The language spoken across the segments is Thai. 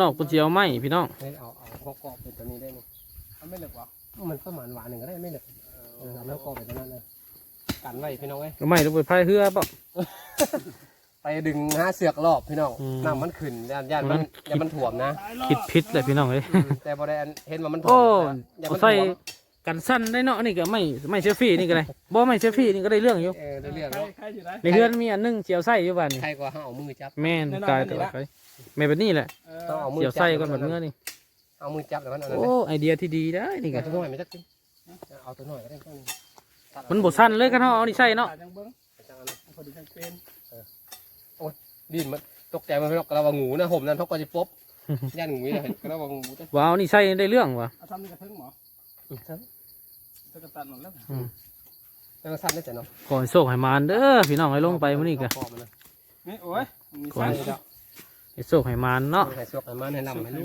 นะหมอมันนอกกุเจียวไหมพี่น้องเอาเอาข้อกรอบเป็นตัวนี้ได้นี่มันไม่เหลือวะมันประมาณหวานหนึ่งก็ได้ไม่เหลือเออแล้วกรอบไปตัวนั้นเลยกันไว้พี่น้องเอ้ยก็ไม่ต้องไปพายเรือเปล่าไปดึงห้าเสือกรอบพี่น้องอืม น้ำมันขึ้นย่านย่านมัมันนย่านมันถ่วมนะ คิดพิษเลยพี่น้องเอ้ย แต่บริเวณเห็นว่ามันถ่วโอ้มย่านมันใส่ถ่วมกันสั้นได้เนาะนี่ก็ไม่ไม่เชฟฟี่นี่ก็ได้บ่ไม่เชฟฟี่นี่ก็ได้เรื่องอยู่เออได้เรื่องแล้วใครอยู่ได้ในเฮือนมีอันหนึงเจียวไส้อยู่บ้านนี่ใครกว่าห้าเอามือจับแม่นกายตัวไป แม่แบบนี้แหละ ต้องเอามือเจียวจับไส้ก่อนแบบเนื้อนี่ เอามือจับแต่มันเอาโอ้ ไอเดียที่ดีได้นี่นี่กัก็นตัวหน่อยไม่สักทีเอาตัวหน่อยก็ได้ต้นมันบ่สั้นเลยกันเนาะเอานี่ใส่เนาะ ยังเบิ้งพอดีทั้งเป็นดินมันตกใจมันไม่ตกกระวังงูนะผมนั่นทกก็จะป๊บย่านงูนี่เลยกระวังงูจ้ะว้าวนี่ใส่ได้เรื่องว่ะเอาทำนี่กระทึงหมอจะกระตันหมดแล้วแล้วก็สั้นได้แต่เนาะก่อนโชคให้มานเด้อพี่น้องให้ลงไปมื้อนี้ก็ขอบมันนะนี่โอ้ยมีก่อไส้นให้ โชคให้มานเนาะให้สวกให้มันให้ลำให้ลูก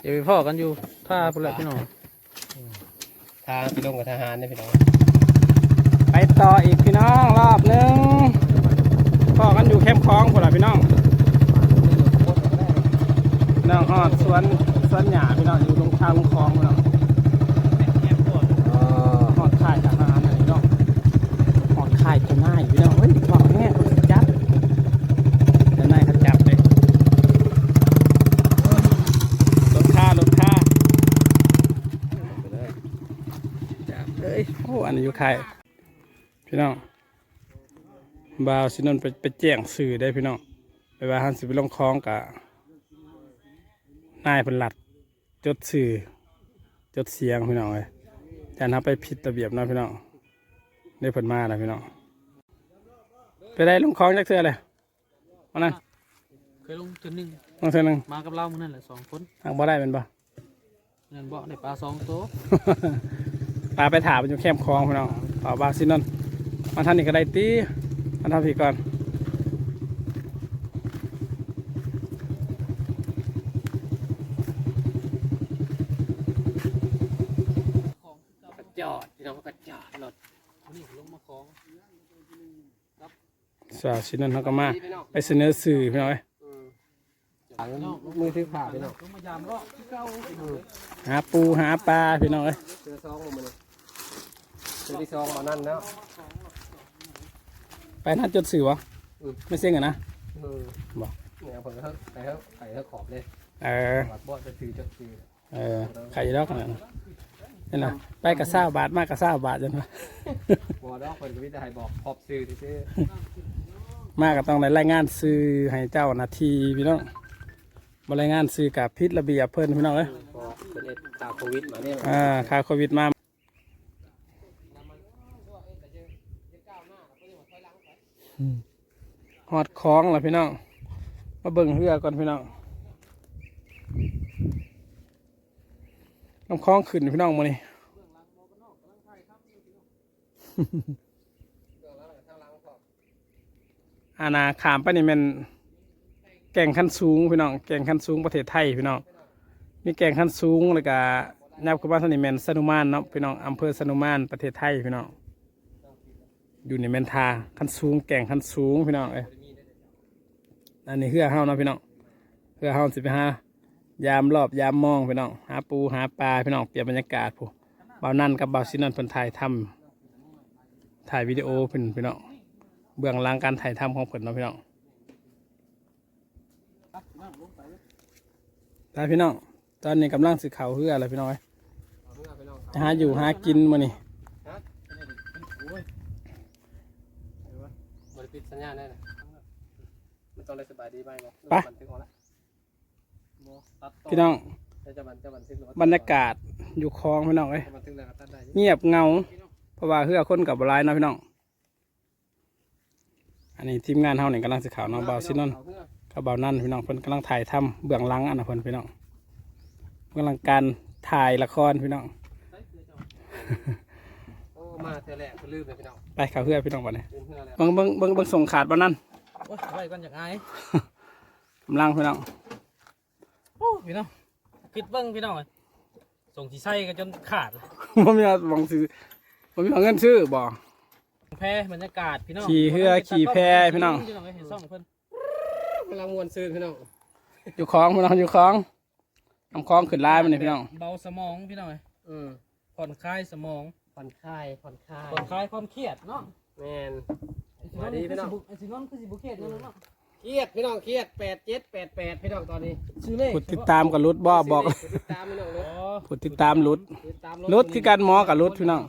เดี๋ยวไปพ่อกันอยู่ท่าพุ่นแหละพี่น้องทางพี่ลงกับทหารเนี่ยพี่น้องไปต่ออีกพี่น้องรอบหนึงพ่อกันอยู่เข้มป์คลองพวกเราพี่น้องพี่น้องฮอดสวนสวนหญ้าพี่น้องอยู่ตรงทางลงคลองพี่น้องฮอดค่ายทหารนะพี่น้องฮอดค่ายเจ้านายพี่น้องเฮ้ยบอกแง่เขาสิจับเจ้านายเขาจับเลยรถค่ารถค่าจับเลย โอ้อันนี้อยู่ค่ายพี่น้องบ่าวสินนท์ไปไปแจ้งสื่อได้พี่น้องไปว่าหันสิไปลงคลองกับนายเป็นหลัดจดสื่อจดเสียงพี่น้องเลยแต่ถ้าไปผิดระเบียบเนาะพี่น้องได้ผลมาแล้วพี่น้องไปได้ลงคลองจักเทื่อเลยวันนั้นเคยลงตัวนึงลงเทื่อหนึงมากับเรามื้อนั่นแหละสองคนทางบ่ได้เป็นปะนั่นบ่ได้ปลาสองตัว ปลาไปถามมันอยู่แคมป์คลองพี่น้องป่าวบางสินนท์มาท่านนี่ก็ได้ตีมาทำพี่ก่อนกระจอดพี่น้องกระจอดรถนี่ลงมาของสาวสินนท์เขาก็มาไปเสนอสื่อพี่น้องเอ้ยมือถือขาพี่น้องลงมายามรอบที่เก่าหาปูหาปลาพี่น้องเอ้ย เจอซองลงมาเลยเจอที่ซองมานั่นแล้วไปนั่นจดสื่อวะอืมไม่เสี่ยงอะนะเออบอกเนี่ยผมเขาไปเขาไปเขาขอบเลยเออขอดบอดจะถือจะถือเออใครจะดอกกันนะนี่นะไปกระซ่าบาทมากกระซ่าบาทจังวะบอดอกคนก็วิจัยบอกขอบซื้อที่ซื้อมากก็ต้องได้รายงานซื้อให้เจ้าหน้าที่พี่น้องบรายงานซื้อกับพิษระเบียบเพิ่นพี่น้องเอ้ยพอเป็นเอ็ดข่าวโควิดมาเนี่ยอ่าข่าวโควิดมา หอดคล้องล่ะพี่น้อง มาเบิ่งเรือก่อนพี่น้องน้ำคล้องขึ้นพี่น้องมานี่อาณาขามไปนี่มันแก่งขั้นสูงพี่น้อง แก่งขั้นสูงประเทศไทยพี่น้อง มีแก่งขั้นสูงแล้วก็ยับเข้ามาทางนี้แมนสนุมานเนาะพี่น้องอำเภอสนุมานประเทศไทยพี่น้องอยู่ในแมนทาขั้นสูงแก่งขั้นสูงพี่น้องเอ้ย อันนี้เฮือเฮาเนาะพี่น้องเฮือเฮาสิไปหายามรอบยามมองพี่น้องหาปูหาปลาพี่น้องเปลี่ยนบรรยากาศผู้เบานั่นกับเบาซินันเพิ่นถ่ายทำถ่ายวิดีโอเพิ่นพี่น้องเบื้องหลังการถ่ายทำของเพิ่นเนาะพี่น้องไปพี่น้องตอนนี้กำลังสิเขาเฮืออะไรพี่น้องเอ้ยเอาเมื่อไปน้องหาอยู่หากินมื้อนี้บริปิดสัญญาณได้นะมัน ต้องได้สบายดีไหมบ่ไป บันทึกของละตัดต่อพี่น้องจะจะบันจะบันทึกหรือว่าบรรยากาศอยู่คลองพี่น้องเอ้ยจะบันทึกแล้วก็ตัดได้อยู่เงียบเงา เพราะว่าเฮือคนกับบหลายเนาะพี่น้อง อันนี้ทีมงานเฮานี่กำลังสิข่าวเนาะเบาซินนเอาเมื่อกับเบานั่นพี่น้องเพิ่นกำลังถ่ายทำเบื้องหลังอันนะเพิ่นพี่น้องกำลังการถ่ายละครพี่น้องโอ้มาเธอแหละคุณลืมเลยพี่น้องไปข่าวเฮือพี่น้องบัดนี้ลืมเพื่อแล้วเบิ่งเบิ่งเบิ่งเบิ่งส่งขาดบ่นั่น โอ้ยไว้ก่อนอย่างไงกำลังพี่น้องโอ้พี่น้องคิดเบิ้งพี่น้องเอ้ยส่งที่ใส่กันจนขาดเลยบ่มีว่าหวังซื้อบ่มีเอาเงินซื้อบ่แพ้บรรยากาศพี่น้องขี่เรือขี่แพพี่น้องพี่น้องเอ้ยเห็นซ่องเพิ่นกำลังมวนซื่นพี่น้องอยู่คลองพี่น้องอยู่คลองน้ำคลองขึ้นลายมันนี่พี่น้องเบาสมองพี่น้องเอ้ยอืมผ่อนคลายสมองผ่อนคลายผ่อนคลายผ่อนคลายความเครียดเนาะแมน ไอ้มาดีพี่น้อง ไอ้สิน้องคือสิบุเครียดเนาะเนาะเครียดพี่น้องเครียดแปดเจ็ดแปดแปดพี่น้องตอนนี้ชื่อเลขผู้ติดตามกับรุดบ่บอกติดตามพี่น้องรอ๋ถอผู้ติดตามรุดติดตามรุดคือการหมอกับรุดพี่น้อง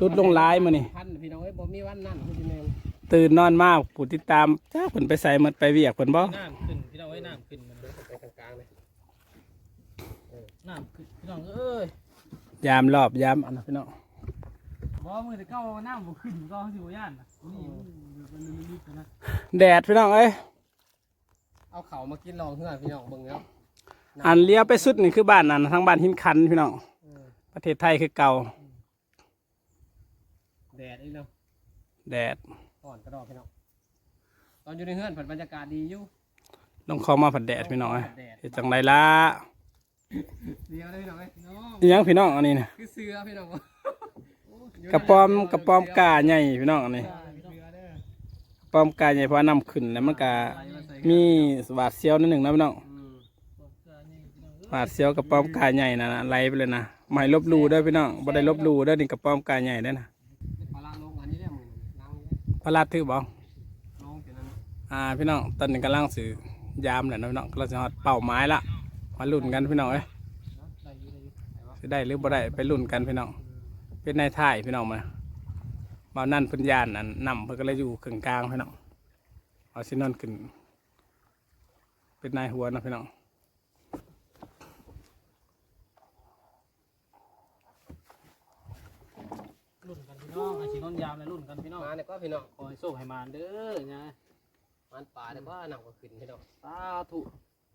รุดลงลายมานี่พันพี่น้องเอ้ยบ่มีวันนั่นพี่แมนตื่นนอนมากผู้ติดตามจ้าเพิ่นไปใส่หมดไปเวียกเพิ่นบ่น้ำขึ้นพี่น้องเอ้ยน้ำขึ้นมันไปกลางๆเลยน้ำขึ้นพี่น้องเอ้ยยามรอบยามอันนั้นพี่น้องบ่มือแต่เก้าน้ำบ่ขึ้นก็สิบ่ย่านน่ะ นี่มันเป็นลึกๆนะแดดพี่น้องเอ้ยเอาเข่ามากินลองเพื่อนพี่น้องเบิ่งแล้วอันเลี้ยวไปสุดนี่คือบ้านนั้นทางบ้านหินคันพี่น้องเออประเทศไทยคือเก่า แดดอีกเนาะแดดก่อนกระดอกพี่น้องตอนอยู่ในเฮือนผันบรรยากาศดีอยู่ลงคลองมาผัดแดดพี่น้องเอ้ยแดดเฮ็ดจังไดล่ะเดียวเลยพี่น้องเอ้ยน้องอีหยังพี่น้องอันนี้น่ะคือเสือพี่น้องกระปอมกระปอมกาใหญ่พี่น้องอันนี้ เสือเด้อก ระ ป้อมกายใหญ่เพราะว่าน้ำขึ้นแล้วมันก็มีหวาดเสียวนิดหนึ่งนะพี่น้องอืมหวาดเสียวกระป้อมกายใหญ่นะนะไลไปเลยนะไม่ลบลู่เด้พี่น้องบ่ได้ลบลู่เด้อนี่กระป้อมกายใหญ่เด้นะปลาลาลางเนี่ยพระราชถือบ่อ่าพี่น้องตอนนี้กำลังสื่อยามแหละนะพี่น้องกำลังจะฮอดเป้าหมายละมาลุ้นกันพี่น้องเอ้ยได้อยู่ได้อยู่ไหนวะสิได้หรือบ่ได้ไปลุ้นกันพี่น้องเป็นนายท่ายพี่น้องมา มานั่นเพิ่นยานอันนำเพิ่นก็เลยอยู่กึ่งกลางพี่น้องเอาสินอนขึ้น เป็นนายหัวนะพี่น้องรุ่นกันพี่น้องไอ้สินอนยามเลยรุ่นกันพี่น้องมาเนี่ยก็พี่น้องขอให้โชคให้มานเด้อนะมันปลาเนี่ยก็หนักกว่าขึ้นพี่น้องสาธุ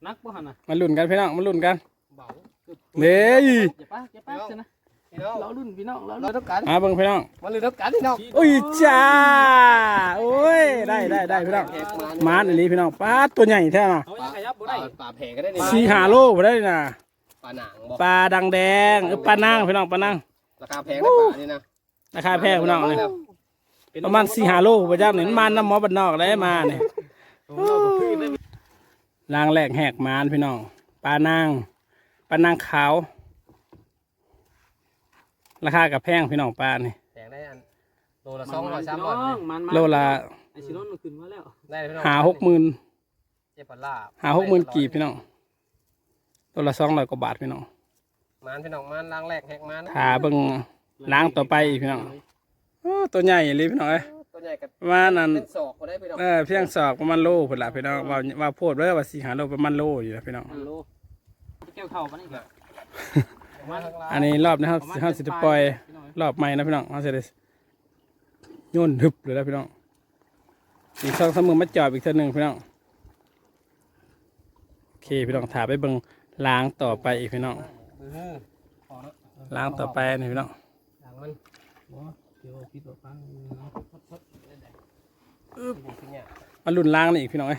นักบ่หั่นน่ะมาลุ้นกันพี่น้องมาลุ้นกันเบาเด้ยอย่าป้าอย่าป้าซะนะพี่น้อง เรารุ่นพี่น้องเราเรารุ่นต้องการมาเบิ่งพี่น้องมาเลยต้องการพี่น้องอุ้ยจ้าโอ้ยได้ได้ได้พี่น้องแหกมามาอันนี้พี่น้องปลาตัวใหญ่แท้น่ะเขายังขยับบ่ปได้ลาปลาแผงก็ได้นี่สี่หาโลบ่ได้น่ะปลาหนังบอกปลาดังแดงเออปลานางพี่น้องปลานางราคาแพงนะปลานี่นะราคาแพงพี่น้องนี่ประมาณสี่หาโลบ่จักนี่มันมาน้ำหมอบ้านนอกได้มานี่ลางแรกแหกมานพี่น้องปลานางปลานางขาว ราคากับแพงพี่น้องปลานี่แพงได้อันโลละสองร้อยสามร้อยมันโลละไอ้สินอนมันขึ้นมาแล้วได้เลยพี่น้องหาหกหมื่นเจ็บปลาลาบหาหกหมื่นกีบพี่น้องโลละสองร้อยกว่าบาทพี่น้องมานพี่น้องมานล้างแรกแหกมานหาเบิ่งล้างต่อไปอีกพี่น้องโอ้ตัวใหญ่เลยพี่น้องเอ้ยตัวใหญ่กับประมาณนั้นเป็นศอกก็ได้พี่น้องเออเพียงศอกประมาณโลพุ่นละพี่น้องว่าว่าโพดเด้อว่าสี่หาโลประมาณโลอยู่นะพี่น้องฮัลโหลเกี่ยวเข่าปะนี่ อันนี้รอบนี้เขาเขาสิจะปล่อย รอบใหม่นะพี่น้องเขาจะได้โยนฮึบเลยนะพี่น้อง อีกสองสามมือมาจอบอีกเท่านึงพี่น้อง โอเคพี่น้องถาไปเบิ่งล้างต่อไปอีกพี่น้องล้างต่อไปนี่พี่น้องหลังมันเดี๋ยวพิษตัวฟังอึ๊บมาลุ่นล้างนี่อีกพี่น้องเอ้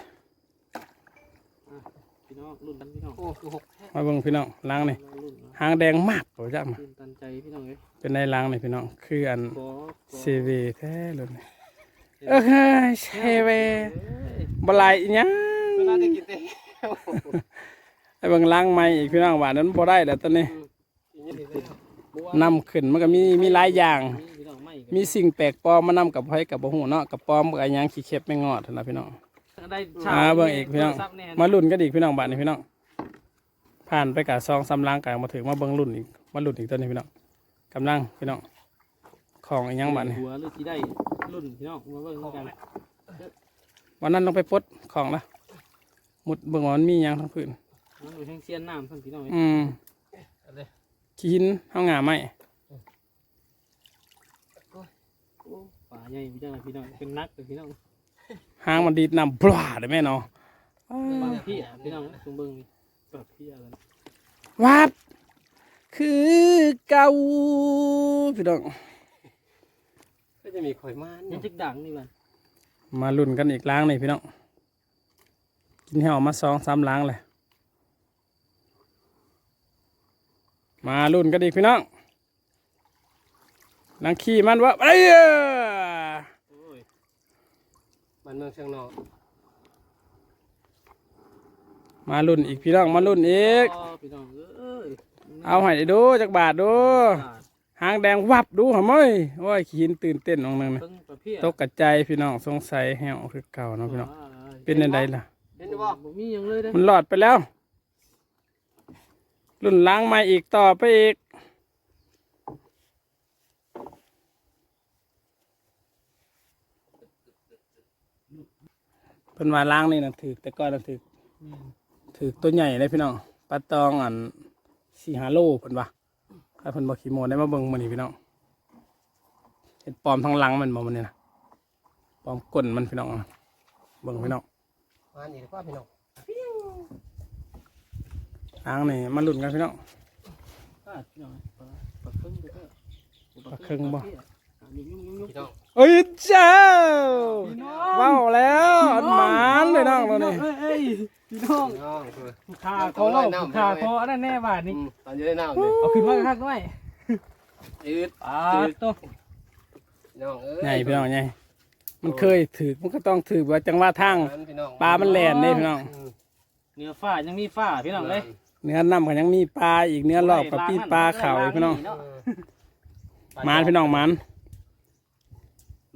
พี่น้องรุ่นกันพี่น้องโอ้คือหกแท้มาเบิ่งพี่น้องล้างนี่รุ่นหางแดงมากโอ้จักมาตื่นตันใจพี่น้องเอ้ยเป็นในรังนี่พี่น้องคืออันขอขอซีวีแท้เลยนี่เออเฮ้ยเซเวเอ้ยบหลายอิหยังเวลาได้กินเต้ไอ้เบิ่งล้างไม้อีกพี่น้องว่านั้นบ่ได้แล้วตอนนี้บัวนำขึ้นมันก็มีมีหลายอย่างมีพี่น้องไม่ก็มีสิ่งแปลกปลอมมานำกับไผกับบ่ฮู้เนาะกับปลอมกับอิหยังขี้เข็บไม่งอดนะพี่น้อง ได้อ่าเบิ่งอีกพี่น้องโทรศัพท์แมาลุ้นกันอีกพี่น้องบัดนี้พี่น้อง ผ่านไปกับซองสำล้างกันมาถึงมาเบิ่งรุ่นอีก มาลุ้นอีกตัวนี้พี่น้องกำลังพี่น้อง ของอีหยังบัดนี้หัวหรือที่ได้รุ่นพี่น้องมาเบิ่งกันวันนั้นลงไปปลดของละหมุดเบิ่งว่ามันมีหยังทั้งพื้น มันอยู่แห้งเสียนน้ำทั้งพี่น้องเอ้ยอืมขี้หินเฮางาไม้โอ้ป่าใหญ่พี่น้องพี่น้องเป็นนักเลยพี่น้อง หางมันดีดน้ำบลาได้แม่เนาะอ้าป่าวพี่อะพี่น้องตรงเบิ่งนี่ป่าพี่อะไรวัด คือเก่าพี่น้องก็จะมีข่อยมานยังจึกดังนี่บ้านมาลุ้นกันอีกล้างนี่พี่น้องกินให้ออกมาสองสามล้างเลยมาลุ้นกันอีกพี่น้องล้างขี้มันวะเอ้ยโอ้ย มันเมืองเชียงนอกมาลุ้นอีกพี่น้องมาลุ้นอีกอ๋อพี่น้องเอ้ยเอาให้ได้ดูจักบาทดูบาทหางแดงวับดูหะมั้ยโอ้ยขี้หินตื่นเต้นองนึงนะเบิ่งป่าพี่ตกกระจายพี่น้องสงสัยแหวคือเก่าเนาะพี่น้อง เป็นยังไงล่ะ เห็นไหมบ่บ่มีหยังเลยเด้อมันหลอดไปแล้ว รุ่นล้างใหม่อีกต่อไปอีก เพิ่นว่าล้างนี่นะถือแต่ก่อนนะถือถือตัวใหญ่เลยพี่น้องปลาตองอันสี่ฮาโลเพิ่นว่าถ้าเพิ่นบอกขี่โมได้มาเบิ่งมันนี่พี่น้องเห็ดปลอมทั้งหลังมันบ่มันนี่นะปลอมก้นมันพี่น้องเบิ่งพี่น้องมานี่ดีกว่าพี่น้องล้างนี่มาลุ้นกันพี่น้องบาทพี่น้องป่าป่าครึ่งเด้อป่าครึ่งบ่อะยุ่งยุ่งยุ่งยุ่งพี่น้อง เอ้ยเจ้าว้าวแล้วอันหมานเลยน้องตัวนี้เอ้ยเอ้ยพี่น้องพี่น้องคือขาคอเล่าขาคออันนั้นแน่บาทนี่อืมตอนอยู่ในน้ำเนี่ยเอาขึ้นมาคักด้วยยืดอ่าตัวพี่น้องเอ้ยใหญ่พี่น้องใหญ่มันเคยถือมันก็ต้องถือว่าจังหวะทางพี่น้องปลามันแล่นเด้พี่น้องอืมเนื้อฝ้ายังมีฝ้าพี่น้องเลยเนื้อน้ำก็ยังมีปลาอีกเนื้อรอบกับปีปลาขาวอีกพี่น้องเออหมานพี่น้องหมาน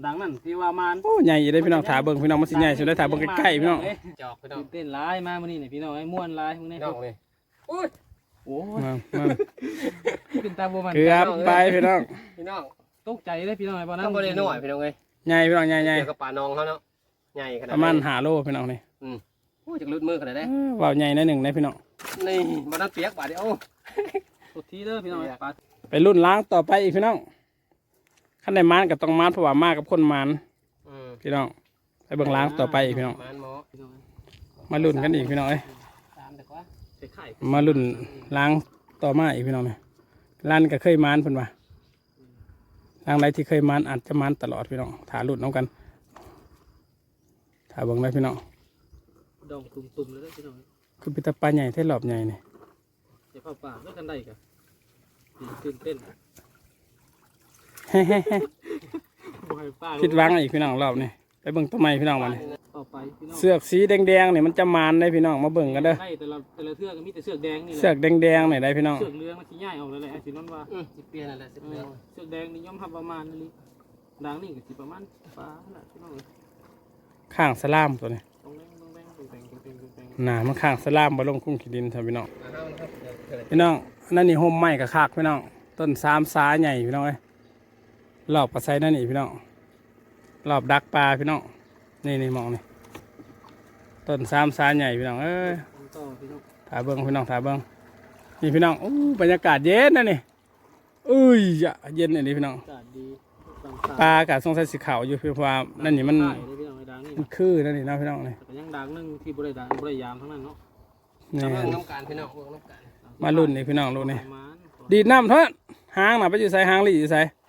ดังนั่นพี่ว่ามันโอ้ใหญ่อยู่ได้พี่น้องถาเบิ่งพี่น้องมันสิใหญ่สุดได้ถาเบิ่งใกล้ๆพี่น้องจอกพี่น้องตื่นเต้นร้ายมามื้อนี้นี่พี่น้องไอ้ม่วนร้ายพวกนี้พี่น้องเลยโอ้ยมามาเป็นตาบัวมันเกือบไปพี่น้องพี่น้องตกใจเลยพี่น้องไอ้บ่นั้นต้องบริเวณหน่อยพี่น้องเลยใหญ่พี่น้องใหญ่ใหญ่เกี่ยวกับป่านองเขาเนาะใหญ่ขนาดประมาณหาโลพี่น้องนี่โอ้ยจากลุดมือขนาดไหนเออว่าวใหญ่หนิดหนึ่งนะพี่น้องนี่มาตั้งเปียกบาดเดียวสุดทีเด้อพี่น้องไอ้ปลาไปรุ่นล้างต่อไปอีกพี่น้อง ขั้นในมานก็ต้องมานเพราะว่ามากับคนมานอืมพี่น้องไปเบิ่งล้างต่อไปอีกพี่น้องมันหมอพี่น้องมาลุ้นกันอีกพี่น้องเอ้ยตามแต่ว่าใส่ไข่มาลุ้นล้างต่อมาอีกพี่น้องเนี่ยร้านก็เคยมานเพิ่นว่าร้านใดที่เคยมานอาจจะมานตลอดพี่น้องถาลุ้นน้องกันถาเบิ่งได้พี่น้องดองตุ่มๆเลยเด้อพี่น้องคือปิตาปลาใหญ่เท่หลอบใหญ่นี่อย่าเข้าป่าด้วยกันได้กะตื่นเต้นบ่ให้ป้า ผิดหวังอีกพี่น้องรอบนี่ไปเบิ่งต้นไม้พี่น้องมานี่ต่อไปพี่น้องเสือกสีแดงๆนี่มันจะมานได้พี่น้องมาเบิ่งกันเด้อได้แต่ละแต่ละเทือกก็มีแต่เสือกแดงนี่แหละเสือกแดงๆนี่ได้พี่น้องเสือกเหลืองมันสิใหญ่ออกเลยแหละสินั่นว่าอืมสิเปลี่ยนอะไรสิเอเปลี่ยอนเสือกแดงนี่ย่อมทำประมาณนี้ดังนี่ก็สิประมาณฟ้าน่ะพี่น้องข้างสลามตัวนี้ตรงแดงตรงแดงตรงแดงตรงแดงตรงแดงหนามันข้างสลามบ่ลงคุ้งขีดินครับพี่น้องอ่าเอาละครับเดี๋ยวเกิดอะไรพี่น้องอันนั่นนี่ห่มไม้กับคากพี่น้องต้นสามสาใหญ่พี่น้องเอ้ย รอบกระไซนั่นนี่พี่น้องรอบดักปลาพี่น้องนี่นี่มองนี่ต้นสามสาใหญ่พี่น้องเอ้ยต่อพี่น้องถาเบิ้งพี่น้องถาเบิ้งนี่พี่น้องอู้บรรยากาศเย็นนะนี่อุ้ยอะเย็นอันนี้พี่น้องอากาศดีต่างปลาอากาศสงสัยสีขาวอยู่เพราะว่านั่นนี่มันใช่เลยพี่น้องไอ้ดังนี่มันคือนั่นนี่เนาะพี่น้องนี่แต่ก็ยังดังหนึงที่บริดังบริยามทั้งนั้นเนาะนี่เอาเรื่องน้ำการพี่น้องเรื่องน้ำการมาลุ่นนี่พี่น้องลุ่นนี่ประมาณดีดน้ำเถอะหางน่ะไปอยู่ใส่หางหลีอยู่ใส่อ่า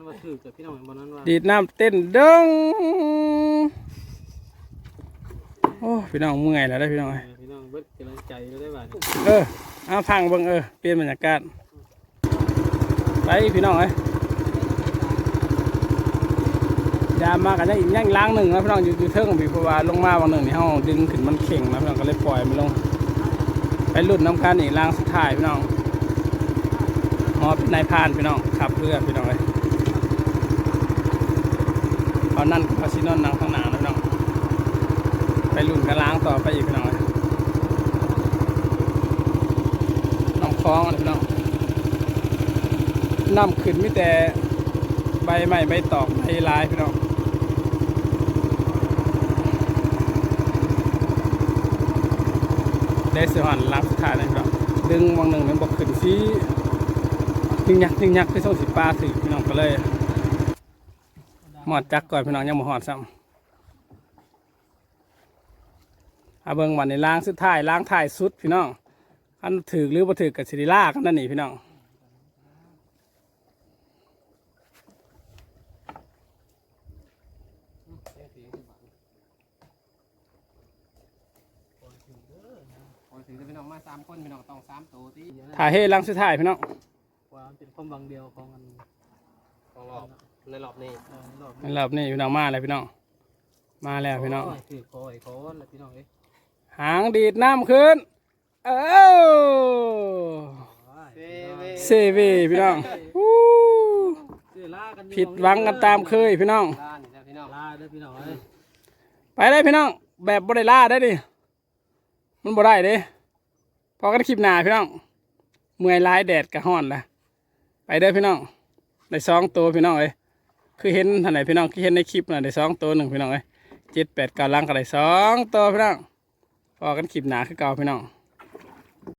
นว่าถือจากพี่น้องบนนั้นว่าดีดน้ำเต้นเด้งโอ้พี่น้องเมื่อยแล้วได้อพี่น้องเอ้ยพี่น้องเบิดกำลังใจแล้วได้บ่าดนี้เอออ้าวพังเบิ่งเออเปลี่ยนบรรยากาศไปพี่น้องเอ้ยยามมากันยังอีกย่างล้างหนึ่งนะพี่น้องอยู่อยู่เทิงพี่เพราะว่าลงมาบางหนึ่งนี่เฮาดึงขึ้นมันเข่งนะพี่น้องก็เลยปล่อยมันลง ไปหลุดน้ำกันอีกล้างสุดท้ายพี่น้องหมอเป็นนายพรานพี่น้องขับเรือพี่น้องเลย ตอนนั้นก็ซินอนนั่งข้างหน้านะพี่น้องไปลุ่นกันล้างต่อไปอีกพี่น้องเอ้ยน้ำคลองนะพี่น้องน้ำขึ้นมีแต่ใบไม้ใบตอกใบลายพี่น้องได้สือหันล้างสุดท้ายเลยพี่น้องดึงวังหนึ่งมันบอกขึ้นซียิงยักยิงยักที่ส่งสิปลาสิพี่น้องก็เลย หมอดจักก่อนพี่น้องยังบ่หอดซ้ำอาเบิงวันในล้างสุดท้ายล้างท้ายสุดพี่น้องอันถือหรือบ่ถือกับสิริล่ากันนั่นนี่พี่น้องพอถือจะพี่น้องมาสามคนพี่น้องต้องสามตัวที่ถ่ายให้ล้างสุดท้ายพี่น้องว่ามันเป็นความหวังเดียวของอันของรอบ ในรอบนี้เออรอบในรอบนี้พี่น้องมาแล้วพี่น้องมาแล้วพี่น้องโยคือคอยคอนแล้วพี่น้องเอ้ยหางดีดน้ำขึ้น เอ้าเซเวพี่น้องอู้ซื้อลากันอยู่ผิดหวังกันตามเคยพี่น้องล้านนี่นะพี่น้องลาเด้อพี่น้องเอ้ยไปได้พี่น้อง แบบบ่ได้ล่าได้ดิมันบ่ได้เด้พอกันคลิปหน้าพี่น้องเมื่อยหลายแดดกะฮ้อนละไปเด้อพี่น้องได้สองตัวพี่น้องเอ้ย คือเห็นท่านไหนพี่น้องคือเห็นในคลิปน่ะได้สองตัวหนึ่งพี่น้องเอ้ยเจ็ดแปดเก้าลังก็ได้สองตัวพี่น้องพอกันคลิปหนาคือเก่าพี่น้อง